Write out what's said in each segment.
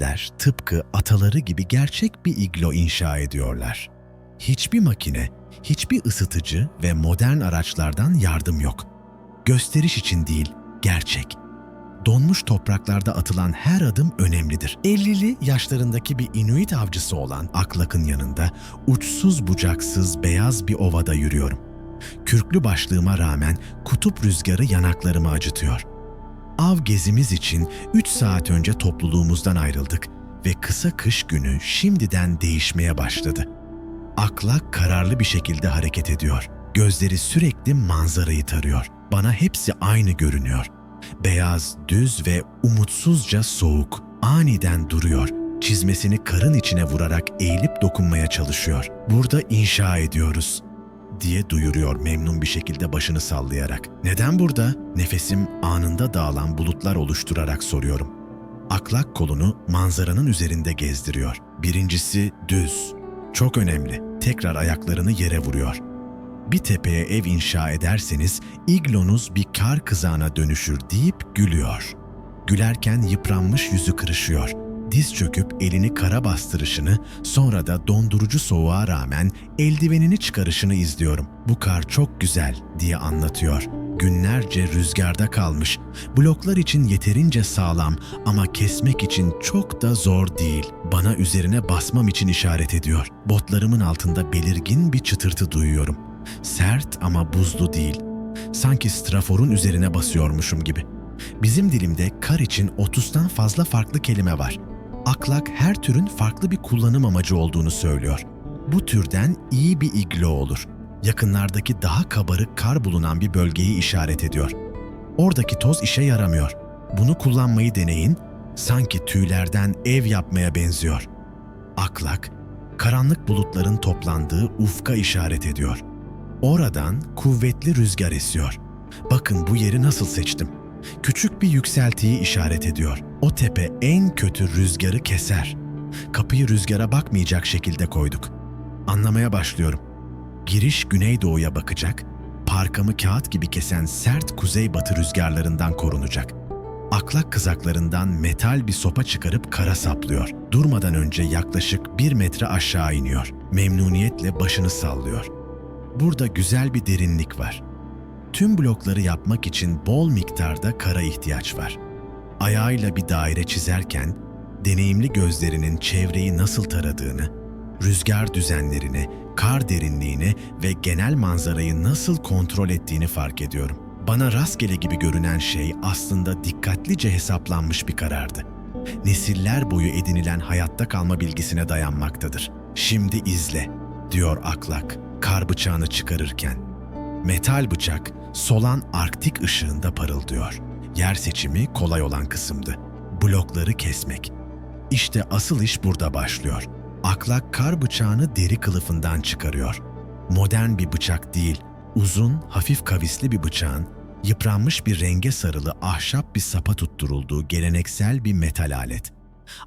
İnuitler tıpkı ataları gibi gerçek bir iglo inşa ediyorlar. Hiçbir makine, hiçbir ısıtıcı ve modern araçlardan yardım yok. Gösteriş için değil, gerçek. Donmuş topraklarda atılan her adım önemlidir. 50'li yaşlarındaki bir Inuit avcısı olan Aklak'ın yanında uçsuz bucaksız beyaz bir ovada yürüyorum. Kürklü başlığıma rağmen kutup rüzgarı yanaklarımı acıtıyor. Av gezimiz için 3 saat önce topluluğumuzdan ayrıldık ve kısa kış günü şimdiden değişmeye başladı. Aklak kararlı bir şekilde hareket ediyor. Gözleri sürekli manzarayı tarıyor. Bana hepsi aynı görünüyor. Beyaz, düz ve umutsuzca soğuk. Aniden duruyor. Çizmesini karın içine vurarak eğilip dokunmaya çalışıyor. Burada inşa ediyoruz diye duyuruyor memnun bir şekilde başını sallayarak. Neden burada? Nefesim anında dağılan bulutlar oluşturarak soruyorum. Aklak kolunu manzaranın üzerinde gezdiriyor. Birincisi düz. Çok önemli. Tekrar ayaklarını yere vuruyor. Bir tepeye ev inşa ederseniz iglonuz bir kar kızağına dönüşür deyip gülüyor. Gülerken yıpranmış yüzü kırışıyor. Diz çöküp elini kara bastırışını, sonra da dondurucu soğuğa rağmen eldivenini çıkarışını izliyorum. Bu kar çok güzel diye anlatıyor. Günlerce rüzgarda kalmış. Bloklar için yeterince sağlam ama kesmek için çok da zor değil. Bana üzerine basmam için işaret ediyor. Botlarımın altında belirgin bir çıtırtı duyuyorum. Sert ama buzlu değil. Sanki straforun üzerine basıyormuşum gibi. Bizim dilimde kar için 30'tan fazla farklı kelime var. Aklak her türün farklı bir kullanım amacı olduğunu söylüyor. Bu türden iyi bir iglo olur. Yakınlardaki daha kabarık kar bulunan bir bölgeyi işaret ediyor. Oradaki toz işe yaramıyor. Bunu kullanmayı deneyin, sanki tüylerden ev yapmaya benziyor. Aklak, karanlık bulutların toplandığı ufka işaret ediyor. Oradan kuvvetli rüzgar esiyor. Bakın bu yeri nasıl seçtim. Küçük bir yükseltiyi işaret ediyor. O tepe en kötü rüzgarı keser. Kapıyı rüzgara bakmayacak şekilde koyduk. Anlamaya başlıyorum. Giriş güneydoğuya bakacak, parkamı kağıt gibi kesen sert kuzeybatı rüzgarlarından korunacak. Aklak kızaklarından metal bir sopa çıkarıp kara saplıyor. Durmadan önce yaklaşık bir metre aşağı iniyor. Memnuniyetle başını sallıyor. Burada güzel bir derinlik var. Tüm blokları yapmak için bol miktarda kara ihtiyaç var. Ayağıyla bir daire çizerken deneyimli gözlerinin çevreyi nasıl taradığını, rüzgar düzenlerini, kar derinliğini ve genel manzarayı nasıl kontrol ettiğini fark ediyorum. Bana rastgele gibi görünen şey aslında dikkatlice hesaplanmış bir karardı. Nesiller boyu edinilen hayatta kalma bilgisine dayanmaktadır. Şimdi izle, diyor Aklak, kar bıçağını çıkarırken. Metal bıçak solan arktik ışığında parıldıyor. Yer seçimi kolay olan kısımdı. Blokları kesmek. İşte asıl iş burada başlıyor. Aklak kar bıçağını deri kılıfından çıkarıyor. Modern bir bıçak değil, uzun, hafif kavisli bir bıçağın yıpranmış bir renge sarılı ahşap bir sapa tutturulduğu geleneksel bir metal alet.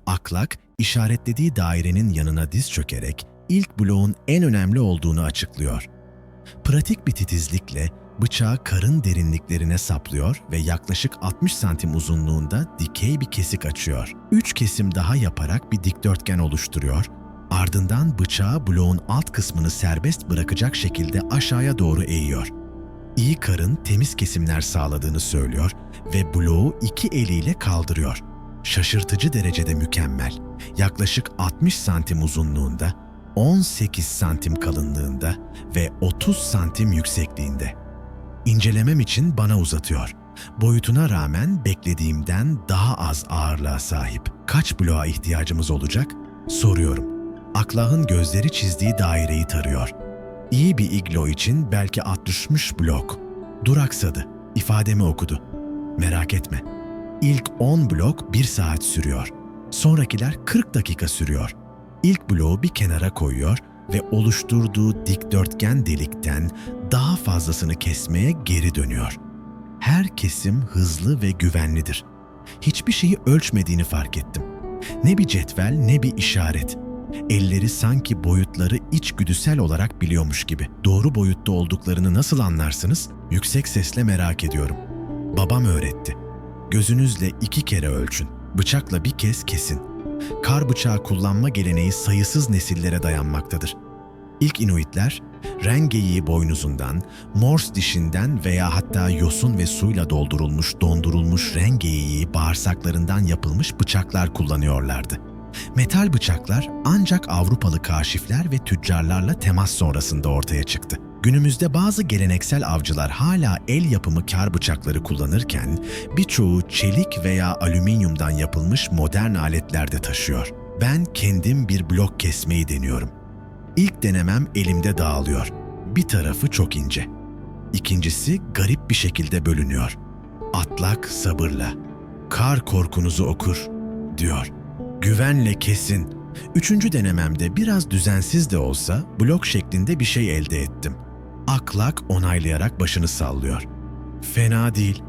Aklak, işaretlediği dairenin yanına diz çökerek ilk bloğun en önemli olduğunu açıklıyor. Pratik bir titizlikle bıçağı karın derinliklerine saplıyor ve yaklaşık 60 santim uzunluğunda dikey bir kesik açıyor. Üç kesim daha yaparak bir dikdörtgen oluşturuyor. Ardından bıçağı bloğun alt kısmını serbest bırakacak şekilde aşağıya doğru eğiyor. İyi karın temiz kesimler sağladığını söylüyor ve bloğu iki eliyle kaldırıyor. Şaşırtıcı derecede mükemmel. Yaklaşık 60 santim uzunluğunda, 18 santim kalınlığında ve 30 santim yüksekliğinde. İncelemem için bana uzatıyor. Boyutuna rağmen beklediğimden daha az ağırlığa sahip. Kaç bloğa ihtiyacımız olacak? Soruyorum. Aklahın gözleri çizdiği daireyi tarıyor. İyi bir iglo için belki 60 blok. Duraksadı. İfademi okudu. Merak etme. İlk 10 blok 1 saat sürüyor. Sonrakiler 40 dakika sürüyor. İlk bloğu bir kenara koyuyor ve oluşturduğu dikdörtgen delikten daha fazlasını kesmeye geri dönüyor. Her kesim hızlı ve güvenlidir. Hiçbir şeyi ölçmediğini fark ettim. Ne bir cetvel ne bir işaret. Elleri sanki boyutları içgüdüsel olarak biliyormuş gibi. Doğru boyutta olduklarını nasıl anlarsınız? Yüksek sesle merak ediyorum. Babam öğretti. Gözünüzle iki kere ölçün. Bıçakla bir kez kesin. Kar bıçağı kullanma geleneği sayısız nesillere dayanmaktadır. İlk Inuitler, rengeyi boynuzundan, mors dişinden veya hatta yosun ve suyla doldurulmuş dondurulmuş rengeyiği bağırsaklarından yapılmış bıçaklar kullanıyorlardı. Metal bıçaklar ancak Avrupalı kaşifler ve tüccarlarla temas sonrasında ortaya çıktı. Günümüzde bazı geleneksel avcılar hala el yapımı kar bıçakları kullanırken birçoğu çelik veya alüminyumdan yapılmış modern aletlerde taşıyor. Ben kendim bir blok kesmeyi deniyorum. İlk denemem elimde dağılıyor. Bir tarafı çok ince. İkincisi garip bir şekilde bölünüyor. Atlak sabırla. Kar korkunuzu okur, diyor. Güvenle kesin. Üçüncü denememde biraz düzensiz de olsa blok şeklinde bir şey elde ettim. Aklak onaylayarak başını sallıyor. Fena değil.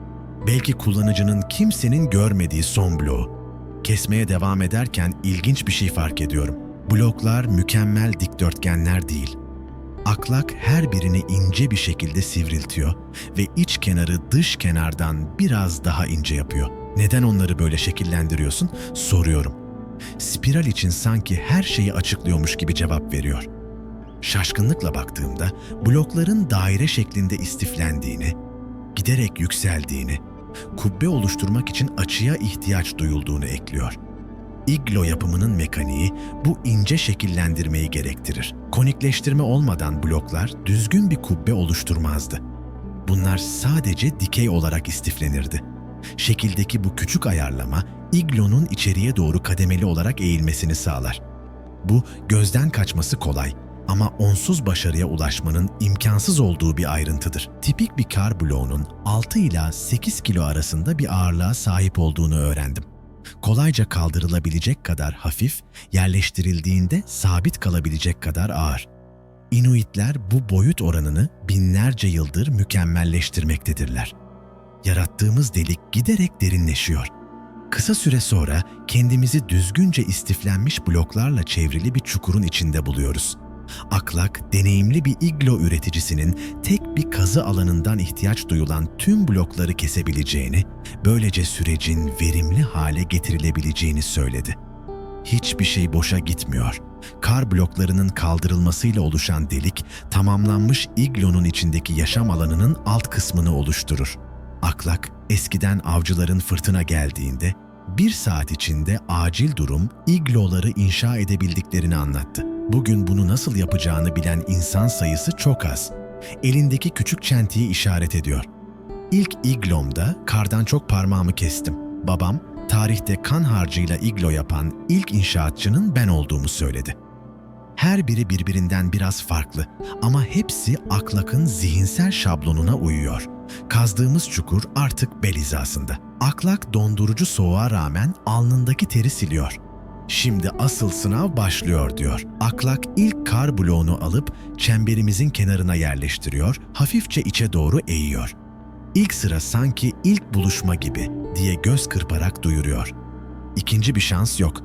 Belki kullanıcının kimsenin görmediği son bloğu. Kesmeye devam ederken ilginç bir şey fark ediyorum. Bloklar mükemmel dikdörtgenler değil. Aklak her birini ince bir şekilde sivriltiyor ve iç kenarı dış kenardan biraz daha ince yapıyor. Neden onları böyle şekillendiriyorsun? Soruyorum. Spiral için sanki her şeyi açıklıyormuş gibi cevap veriyor. Şaşkınlıkla baktığımda blokların daire şeklinde istiflendiğini, giderek yükseldiğini, kubbe oluşturmak için açıya ihtiyaç duyulduğunu ekliyor. İglo yapımının mekaniği bu ince şekillendirmeyi gerektirir. Konikleştirme olmadan bloklar düzgün bir kubbe oluşturmazdı. Bunlar sadece dikey olarak istiflenirdi. Şekildeki bu küçük ayarlama iglonun içeriye doğru kademeli olarak eğilmesini sağlar. Bu gözden kaçması kolay ama onsuz başarıya ulaşmanın imkansız olduğu bir ayrıntıdır. Tipik bir kar bloğunun 6 ila 8 kilo arasında bir ağırlığa sahip olduğunu öğrendim. Kolayca kaldırılabilecek kadar hafif, yerleştirildiğinde sabit kalabilecek kadar ağır. Inuitler bu boyut oranını binlerce yıldır mükemmelleştirmektedirler. Yarattığımız delik giderek derinleşiyor. Kısa süre sonra kendimizi düzgünce istiflenmiş bloklarla çevrili bir çukurun içinde buluyoruz. Aklak, deneyimli bir iglo üreticisinin tek bir kazı alanından ihtiyaç duyulan tüm blokları kesebileceğini, böylece sürecin verimli hale getirilebileceğini söyledi. Hiçbir şey boşa gitmiyor. Kar bloklarının kaldırılmasıyla oluşan delik, tamamlanmış iglonun içindeki yaşam alanının alt kısmını oluşturur. Aklak, eskiden avcıların fırtına geldiğinde, bir saat içinde acil durum igloları inşa edebildiklerini anlattı. Bugün bunu nasıl yapacağını bilen insan sayısı çok az. Elindeki küçük çentiyi işaret ediyor. İlk iglomda kardan çok parmağımı kestim. Babam, tarihte kan harcıyla iglo yapan ilk inşaatçının ben olduğumu söyledi. Her biri birbirinden biraz farklı ama hepsi aklakın zihinsel şablonuna uyuyor. Kazdığımız çukur artık bel hizasında. Aklak dondurucu soğuğa rağmen alnındaki teri siliyor. Şimdi asıl sınav başlıyor diyor. Aklak ilk kar bloğunu alıp çemberimizin kenarına yerleştiriyor, hafifçe içe doğru eğiyor. İlk sıra sanki ilk buluşma gibi diye göz kırparak duyuruyor. İkinci bir şans yok.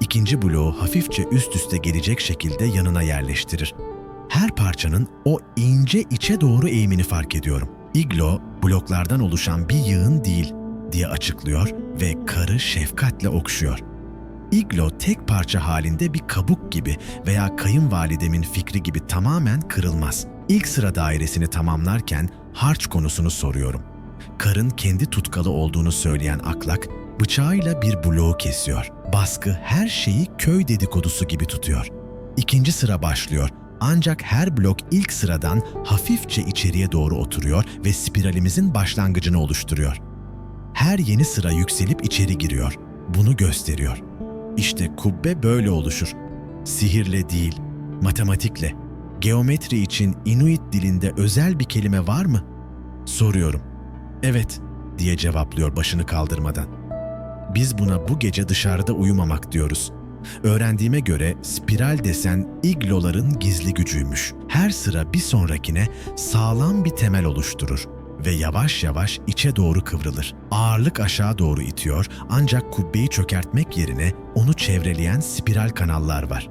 İkinci bloğu hafifçe üst üste gelecek şekilde yanına yerleştirir. Her parçanın o ince içe doğru eğimini fark ediyorum. Iglo, bloklardan oluşan bir yığın değil diye açıklıyor ve karı şefkatle okşuyor. Iglo tek parça halinde bir kabuk gibi veya kayınvalidemin fikri gibi tamamen kırılmaz. İlk sıra dairesini tamamlarken harç konusunu soruyorum. Karın kendi tutkalı olduğunu söyleyen aklak, bıçağıyla bir bloğu kesiyor. Baskı her şeyi köy dedikodusu gibi tutuyor. İkinci sıra başlıyor ancak her blok ilk sıradan hafifçe içeriye doğru oturuyor ve spiralimizin başlangıcını oluşturuyor. Her yeni sıra yükselip içeri giriyor. Bunu gösteriyor. İşte kubbe böyle oluşur. Sihirle değil, matematikle. Geometri için Inuit dilinde özel bir kelime var mı? Soruyorum. Evet, diye cevaplıyor başını kaldırmadan. Biz buna bu gece dışarıda uyumamak diyoruz. Öğrendiğime göre spiral desen igloların gizli gücüymüş. Her sıra bir sonrakine sağlam bir temel oluşturur ve yavaş yavaş içe doğru kıvrılır. Ağırlık aşağı doğru itiyor ancak kubbeyi çökertmek yerine onu çevreleyen spiral kanallar var.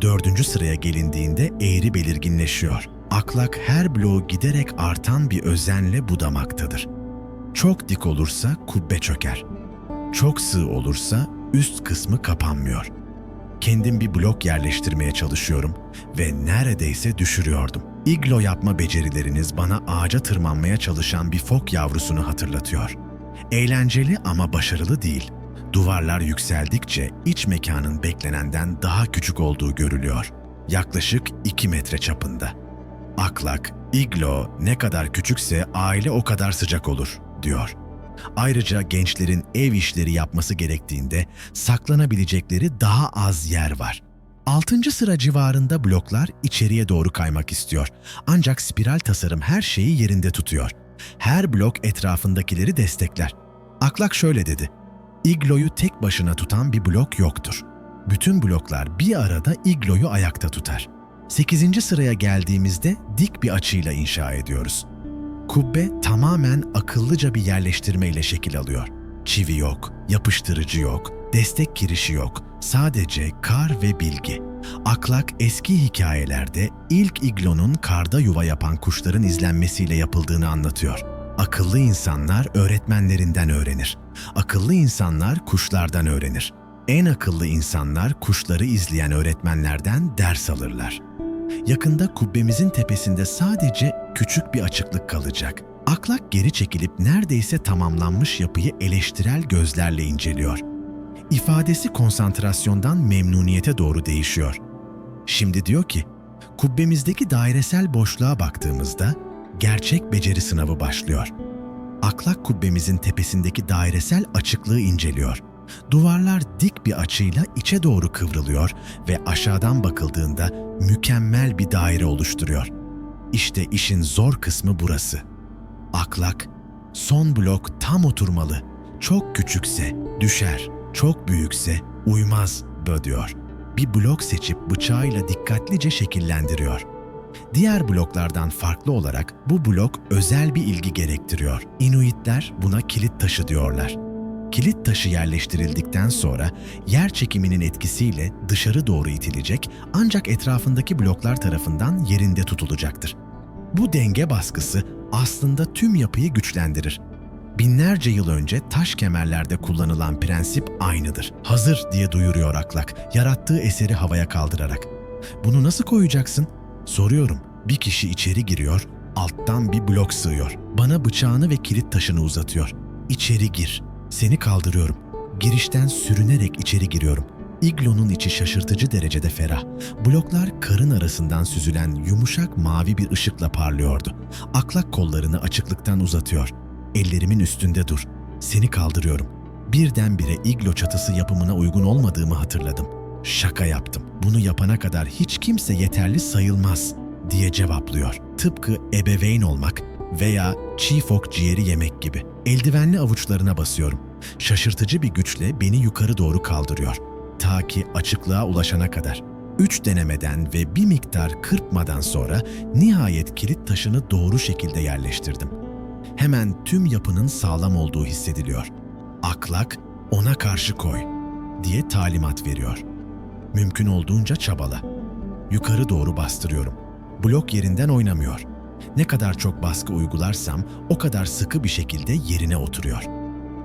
Dördüncü sıraya gelindiğinde eğri belirginleşiyor. Aklak her bloğu giderek artan bir özenle budamaktadır. Çok dik olursa kubbe çöker. Çok sığ olursa üst kısmı kapanmıyor. Kendim bir blok yerleştirmeye çalışıyorum ve neredeyse düşürüyordum. İglo yapma becerileriniz bana ağaca tırmanmaya çalışan bir fok yavrusunu hatırlatıyor. Eğlenceli ama başarılı değil. Duvarlar yükseldikçe iç mekanın beklenenden daha küçük olduğu görülüyor. Yaklaşık 2 metre çapında. Aklak, iglo ne kadar küçükse aile o kadar sıcak olur, diyor. Ayrıca gençlerin ev işleri yapması gerektiğinde saklanabilecekleri daha az yer var. Altıncı sıra civarında bloklar içeriye doğru kaymak istiyor. Ancak spiral tasarım her şeyi yerinde tutuyor. Her blok etrafındakileri destekler. Aklak şöyle dedi. İgloyu tek başına tutan bir blok yoktur. Bütün bloklar bir arada igloyu ayakta tutar. 8. sıraya geldiğimizde dik bir açıyla inşa ediyoruz. Kubbe tamamen akıllıca bir yerleştirme ile şekil alıyor. Çivi yok, yapıştırıcı yok, destek kirişi yok. Sadece kar ve bilgi. Aklak eski hikayelerde ilk iglonun karda yuva yapan kuşların izlenmesiyle yapıldığını anlatıyor. Akıllı insanlar öğretmenlerinden öğrenir. Akıllı insanlar kuşlardan öğrenir. En akıllı insanlar kuşları izleyen öğretmenlerden ders alırlar. Yakında kubbemizin tepesinde sadece küçük bir açıklık kalacak. Aklak geri çekilip neredeyse tamamlanmış yapıyı eleştirel gözlerle inceliyor. İfadesi konsantrasyondan memnuniyete doğru değişiyor. Şimdi diyor ki, kubbemizdeki dairesel boşluğa baktığımızda gerçek beceri sınavı başlıyor. Aklak kubbemizin tepesindeki dairesel açıklığı inceliyor. Duvarlar dik bir açıyla içe doğru kıvrılıyor ve aşağıdan bakıldığında mükemmel bir daire oluşturuyor. İşte işin zor kısmı burası. Aklak, son blok tam oturmalı. Çok küçükse düşer, çok büyükse uymaz bö diyor. Bir blok seçip bıçağıyla dikkatlice şekillendiriyor. Diğer bloklardan farklı olarak bu blok özel bir ilgi gerektiriyor. Inuitler buna kilit taşı diyorlar. Kilit taşı yerleştirildikten sonra yer çekiminin etkisiyle dışarı doğru itilecek ancak etrafındaki bloklar tarafından yerinde tutulacaktır. Bu denge baskısı aslında tüm yapıyı güçlendirir. Binlerce yıl önce taş kemerlerde kullanılan prensip aynıdır. Hazır diye duyuruyor aklak, yarattığı eseri havaya kaldırarak. Bunu nasıl koyacaksın? Soruyorum. Bir kişi içeri giriyor, alttan bir blok sığıyor. Bana bıçağını ve kilit taşını uzatıyor. İçeri gir. Seni kaldırıyorum. Girişten sürünerek içeri giriyorum. İglonun içi şaşırtıcı derecede ferah. Bloklar karın arasından süzülen yumuşak mavi bir ışıkla parlıyordu. Aklak kollarını açıklıktan uzatıyor. Ellerimin üstünde dur. Seni kaldırıyorum. Birdenbire iglo çatısı yapımına uygun olmadığımı hatırladım. Şaka yaptım. Bunu yapana kadar hiç kimse yeterli sayılmaz diye cevaplıyor. Tıpkı ebeveyn olmak veya çiğ fok ciğeri yemek gibi. Eldivenli avuçlarına basıyorum. Şaşırtıcı bir güçle beni yukarı doğru kaldırıyor. Ta ki açıklığa ulaşana kadar. Üç denemeden ve bir miktar kırpmadan sonra nihayet kilit taşını doğru şekilde yerleştirdim. Hemen tüm yapının sağlam olduğu hissediliyor. Aklak ona karşı koy diye talimat veriyor. Mümkün olduğunca çabala. Yukarı doğru bastırıyorum. Blok yerinden oynamıyor. Ne kadar çok baskı uygularsam o kadar sıkı bir şekilde yerine oturuyor.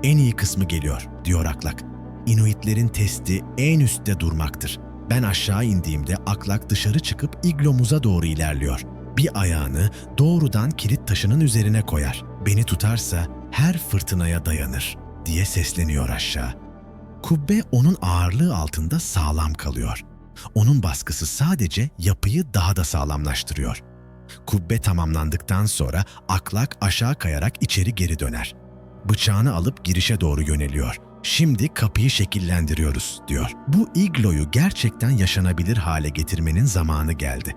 En iyi kısmı geliyor, diyor Aklak. Inuitlerin testi en üstte durmaktır. Ben aşağı indiğimde Aklak dışarı çıkıp iglomuza doğru ilerliyor. Bir ayağını doğrudan kilit taşının üzerine koyar. Beni tutarsa her fırtınaya dayanır diye sesleniyor aşağı. Kubbe onun ağırlığı altında sağlam kalıyor. Onun baskısı sadece yapıyı daha da sağlamlaştırıyor. Kubbe tamamlandıktan sonra aklak aşağı kayarak içeri geri döner. Bıçağını alıp girişe doğru yöneliyor. Şimdi kapıyı şekillendiriyoruz, diyor. Bu igloyu gerçekten yaşanabilir hale getirmenin zamanı geldi.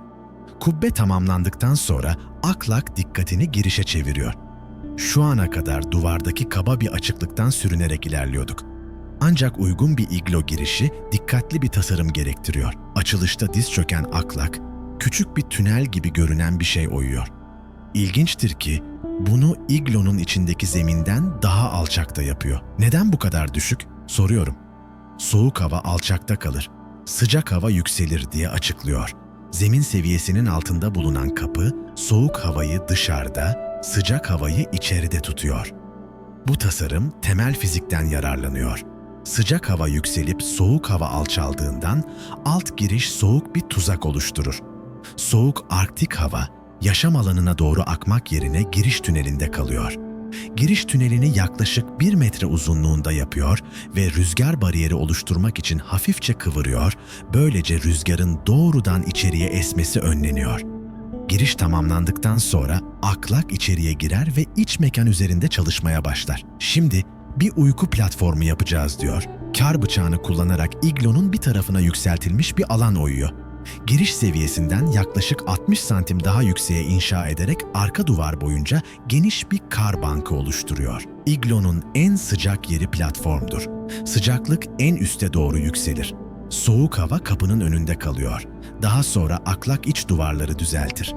Kubbe tamamlandıktan sonra aklak dikkatini girişe çeviriyor. Şu ana kadar duvardaki kaba bir açıklıktan sürünerek ilerliyorduk. Ancak uygun bir iglo girişi dikkatli bir tasarım gerektiriyor. Açılışta diz çöken aklak, küçük bir tünel gibi görünen bir şey oyuyor. İlginçtir ki bunu iglonun içindeki zeminden daha alçakta yapıyor. Neden bu kadar düşük? Soruyorum. Soğuk hava alçakta kalır, sıcak hava yükselir diye açıklıyor. Zemin seviyesinin altında bulunan kapı soğuk havayı dışarıda, sıcak havayı içeride tutuyor. Bu tasarım temel fizikten yararlanıyor. Sıcak hava yükselip soğuk hava alçaldığından alt giriş soğuk bir tuzak oluşturur. Soğuk Arktik hava yaşam alanına doğru akmak yerine giriş tünelinde kalıyor. Giriş tünelini yaklaşık 1 metre uzunluğunda yapıyor ve rüzgar bariyeri oluşturmak için hafifçe kıvırıyor, böylece rüzgarın doğrudan içeriye esmesi önleniyor. Giriş tamamlandıktan sonra aklak içeriye girer ve iç mekan üzerinde çalışmaya başlar. Şimdi bir uyku platformu yapacağız diyor. Kar bıçağını kullanarak iglonun bir tarafına yükseltilmiş bir alan oyuyor. Giriş seviyesinden yaklaşık 60 santim daha yükseğe inşa ederek arka duvar boyunca geniş bir kar bankı oluşturuyor. İglonun en sıcak yeri platformdur. Sıcaklık en üste doğru yükselir. Soğuk hava kapının önünde kalıyor. Daha sonra aklak iç duvarları düzeltir.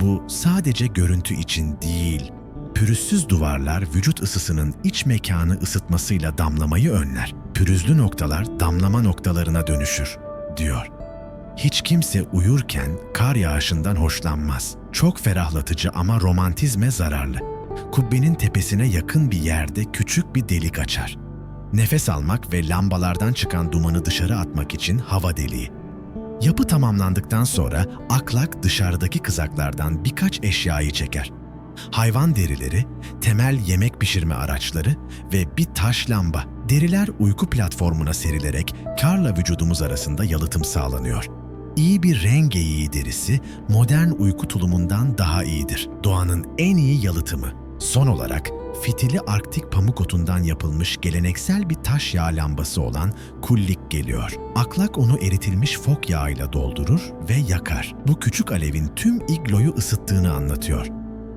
Bu sadece görüntü için değil, pürüzsüz duvarlar vücut ısısının iç mekanı ısıtmasıyla damlamayı önler. Pürüzlü noktalar damlama noktalarına dönüşür, diyor. Hiç kimse uyurken kar yağışından hoşlanmaz. Çok ferahlatıcı ama romantizme zararlı. Kubbenin tepesine yakın bir yerde küçük bir delik açar. Nefes almak ve lambalardan çıkan dumanı dışarı atmak için hava deliği. Yapı tamamlandıktan sonra aklak dışarıdaki kızaklardan birkaç eşyayı çeker. Hayvan derileri, temel yemek pişirme araçları ve bir taş lamba. Deriler uyku platformuna serilerek karla vücudumuz arasında yalıtım sağlanıyor. İyi bir renk geyiği derisi modern uyku tulumundan daha iyidir. Doğanın en iyi yalıtımı. Son olarak fitili arktik pamuk otundan yapılmış geleneksel bir taş yağ lambası olan kullik geliyor. Aklak onu eritilmiş fok yağıyla doldurur ve yakar. Bu küçük alevin tüm igloyu ısıttığını anlatıyor.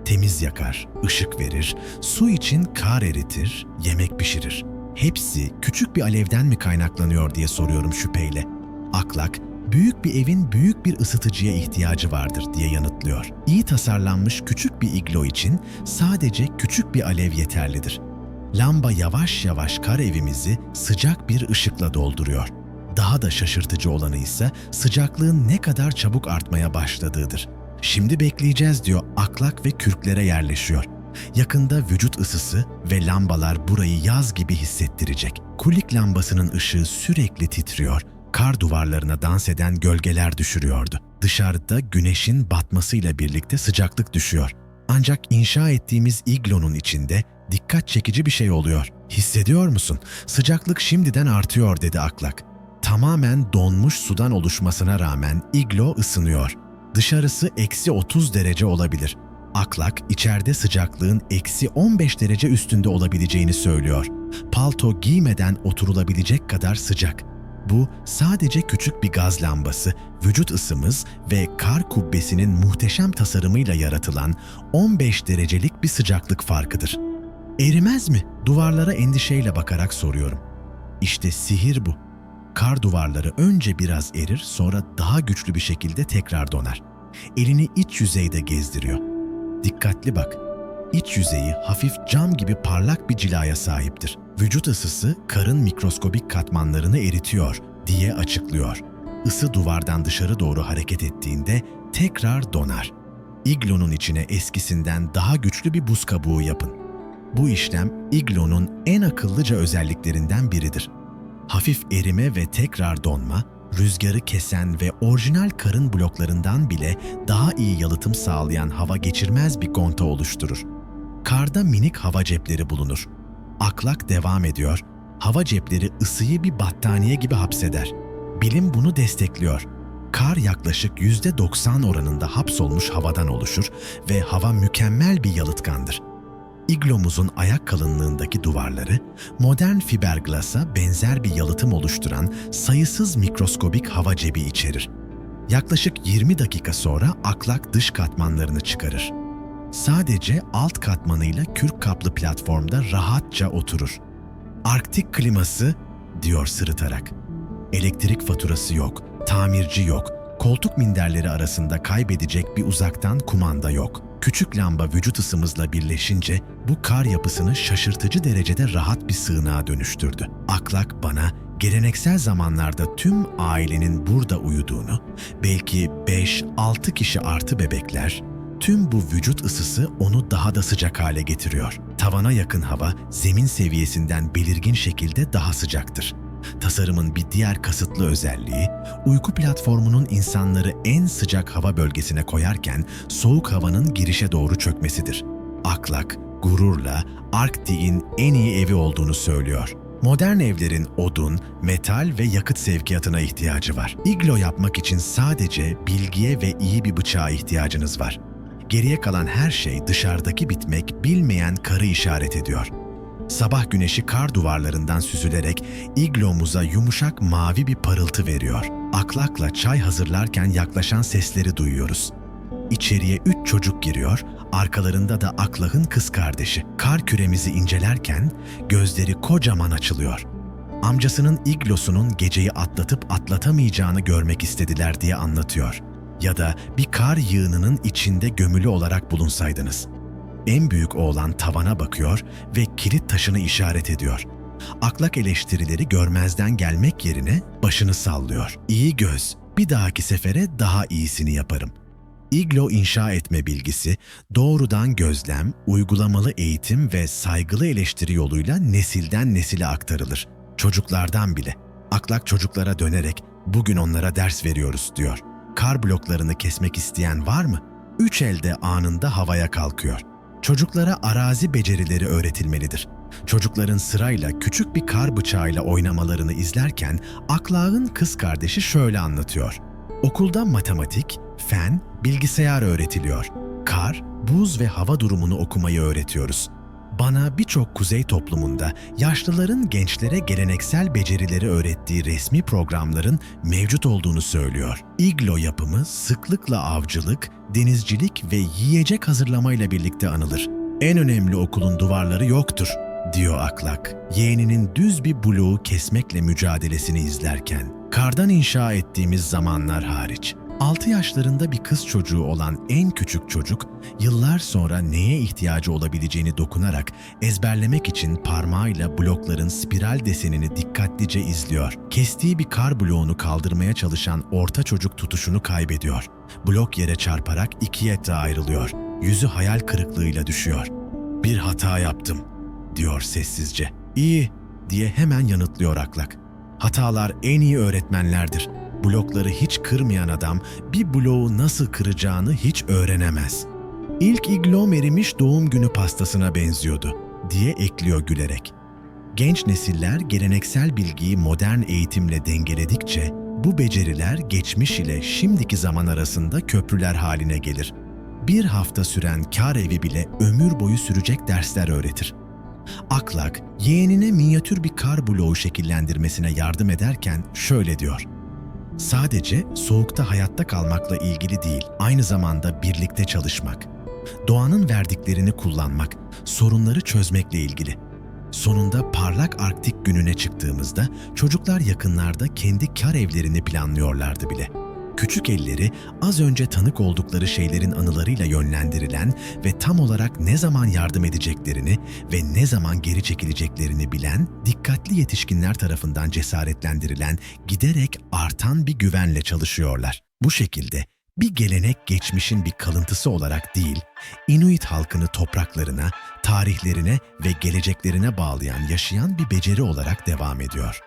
Temiz yakar, ışık verir, su için kar eritir, yemek pişirir. Hepsi küçük bir alevden mi kaynaklanıyor diye soruyorum şüpheyle. Aklak, büyük bir evin büyük bir ısıtıcıya ihtiyacı vardır diye yanıtlıyor. İyi tasarlanmış küçük bir iglo için sadece küçük bir alev yeterlidir. Lamba yavaş yavaş kar evimizi sıcak bir ışıkla dolduruyor. Daha da şaşırtıcı olanı ise sıcaklığın ne kadar çabuk artmaya başladığıdır. Şimdi bekleyeceğiz diyor aklak ve kürklere yerleşiyor. Yakında vücut ısısı ve lambalar burayı yaz gibi hissettirecek. Kulik lambasının ışığı sürekli titriyor. Kar duvarlarına dans eden gölgeler düşürüyordu. Dışarıda güneşin batmasıyla birlikte sıcaklık düşüyor. Ancak inşa ettiğimiz iglonun içinde dikkat çekici bir şey oluyor. Hissediyor musun? Sıcaklık şimdiden artıyor dedi Aklak. Tamamen donmuş sudan oluşmasına rağmen iglo ısınıyor. Dışarısı eksi 30 derece olabilir. Aklak içeride sıcaklığın eksi 15 derece üstünde olabileceğini söylüyor. Palto giymeden oturulabilecek kadar sıcak. Bu sadece küçük bir gaz lambası, vücut ısımız ve kar kubbesinin muhteşem tasarımıyla yaratılan 15 derecelik bir sıcaklık farkıdır. Erimez mi? Duvarlara endişeyle bakarak soruyorum. İşte sihir bu. Kar duvarları önce biraz erir, sonra daha güçlü bir şekilde tekrar donar. Elini iç yüzeyde gezdiriyor. Dikkatli bak. İç yüzeyi hafif cam gibi parlak bir cilaya sahiptir. Vücut ısısı karın mikroskobik katmanlarını eritiyor diye açıklıyor. Isı duvardan dışarı doğru hareket ettiğinde tekrar donar. İglonun içine eskisinden daha güçlü bir buz kabuğu yapın. Bu işlem iglonun en akıllıca özelliklerinden biridir. Hafif erime ve tekrar donma, rüzgarı kesen ve orijinal karın bloklarından bile daha iyi yalıtım sağlayan hava geçirmez bir gonta oluşturur. Karda minik hava cepleri bulunur. Aklak devam ediyor. Hava cepleri ısıyı bir battaniye gibi hapseder. Bilim bunu destekliyor. Kar yaklaşık %90 oranında hapsolmuş havadan oluşur ve hava mükemmel bir yalıtkandır. İglomuzun ayak kalınlığındaki duvarları, modern fiberglasa benzer bir yalıtım oluşturan sayısız mikroskobik hava cebi içerir. Yaklaşık 20 dakika sonra aklak dış katmanlarını çıkarır. Sadece alt katmanıyla kürk kaplı platformda rahatça oturur. Arktik kliması, diyor sırıtarak. Elektrik faturası yok, tamirci yok, koltuk minderleri arasında kaybedecek bir uzaktan kumanda yok. Küçük lamba vücut ısımızla birleşince bu kar yapısını şaşırtıcı derecede rahat bir sığınağa dönüştürdü. Aklak bana geleneksel zamanlarda tüm ailenin burada uyuduğunu, belki 5-6 kişi artı bebekler, tüm bu vücut ısısı onu daha da sıcak hale getiriyor. Tavana yakın hava zemin seviyesinden belirgin şekilde daha sıcaktır. Tasarımın bir diğer kasıtlı özelliği, uyku platformunun insanları en sıcak hava bölgesine koyarken soğuk havanın girişe doğru çökmesidir. Aklak, gururla Arktik'in en iyi evi olduğunu söylüyor. Modern evlerin odun, metal ve yakıt sevkiyatına ihtiyacı var. İglo yapmak için sadece bilgiye ve iyi bir bıçağa ihtiyacınız var. Geriye kalan her şey dışarıdaki bitmek bilmeyen karı işaret ediyor. Sabah güneşi kar duvarlarından süzülerek iglomuza yumuşak mavi bir parıltı veriyor. Aklakla çay hazırlarken yaklaşan sesleri duyuyoruz. İçeriye üç çocuk giriyor, arkalarında da Aklak'ın kız kardeşi. Kar küremizi incelerken gözleri kocaman açılıyor. Amcasının iglosunun geceyi atlatıp atlatamayacağını görmek istediler diye anlatıyor. Ya da bir kar yığınının içinde gömülü olarak bulunsaydınız. En büyük oğlan tavana bakıyor ve kilit taşını işaret ediyor. Aklak eleştirileri görmezden gelmek yerine başını sallıyor. İyi göz, bir dahaki sefere daha iyisini yaparım. İglo inşa etme bilgisi doğrudan gözlem, uygulamalı eğitim ve saygılı eleştiri yoluyla nesilden nesile aktarılır. Çocuklardan bile. Aklak çocuklara dönerek bugün onlara ders veriyoruz diyor. Kar bloklarını kesmek isteyen var mı? Üç elde anında havaya kalkıyor. Çocuklara arazi becerileri öğretilmelidir. Çocukların sırayla küçük bir kar bıçağıyla oynamalarını izlerken Aklak'ın kız kardeşi şöyle anlatıyor. Okulda matematik, fen, bilgisayar öğretiliyor. Kar, buz ve hava durumunu okumayı öğretiyoruz. Bana birçok kuzey toplumunda yaşlıların gençlere geleneksel becerileri öğrettiği resmi programların mevcut olduğunu söylüyor. İglo yapımı sıklıkla avcılık, denizcilik ve yiyecek hazırlamayla birlikte anılır. En önemli okulun duvarları yoktur, diyor Aklak. Yeğeninin düz bir bloğu kesmekle mücadelesini izlerken, kardan inşa ettiğimiz zamanlar hariç. 6 yaşlarında bir kız çocuğu olan en küçük çocuk, yıllar sonra neye ihtiyacı olabileceğini dokunarak ezberlemek için parmağıyla blokların spiral desenini dikkatlice izliyor. Kestiği bir kar bloğunu kaldırmaya çalışan orta çocuk tutuşunu kaybediyor. Blok yere çarparak ikiye de ayrılıyor. Yüzü hayal kırıklığıyla düşüyor. Bir hata yaptım, diyor sessizce. İyi, diye hemen yanıtlıyor Aklak. Hatalar en iyi öğretmenlerdir. Blokları hiç kırmayan adam bir bloğu nasıl kıracağını hiç öğrenemez. İlk iglom erimiş doğum günü pastasına benziyordu diye ekliyor gülerek. Genç nesiller geleneksel bilgiyi modern eğitimle dengeledikçe bu beceriler geçmiş ile şimdiki zaman arasında köprüler haline gelir. Bir hafta süren kar evi bile ömür boyu sürecek dersler öğretir. Aklak, yeğenine minyatür bir kar bloğu şekillendirmesine yardım ederken şöyle diyor. Sadece soğukta hayatta kalmakla ilgili değil, aynı zamanda birlikte çalışmak. Doğanın verdiklerini kullanmak, sorunları çözmekle ilgili. Sonunda parlak Arktik gününe çıktığımızda çocuklar yakınlarda kendi kar evlerini planlıyorlardı bile. Küçük elleri az önce tanık oldukları şeylerin anılarıyla yönlendirilen ve tam olarak ne zaman yardım edeceklerini ve ne zaman geri çekileceklerini bilen, dikkatli yetişkinler tarafından cesaretlendirilen, giderek artan bir güvenle çalışıyorlar. Bu şekilde bir gelenek geçmişin bir kalıntısı olarak değil, Inuit halkını topraklarına, tarihlerine ve geleceklerine bağlayan yaşayan bir beceri olarak devam ediyor.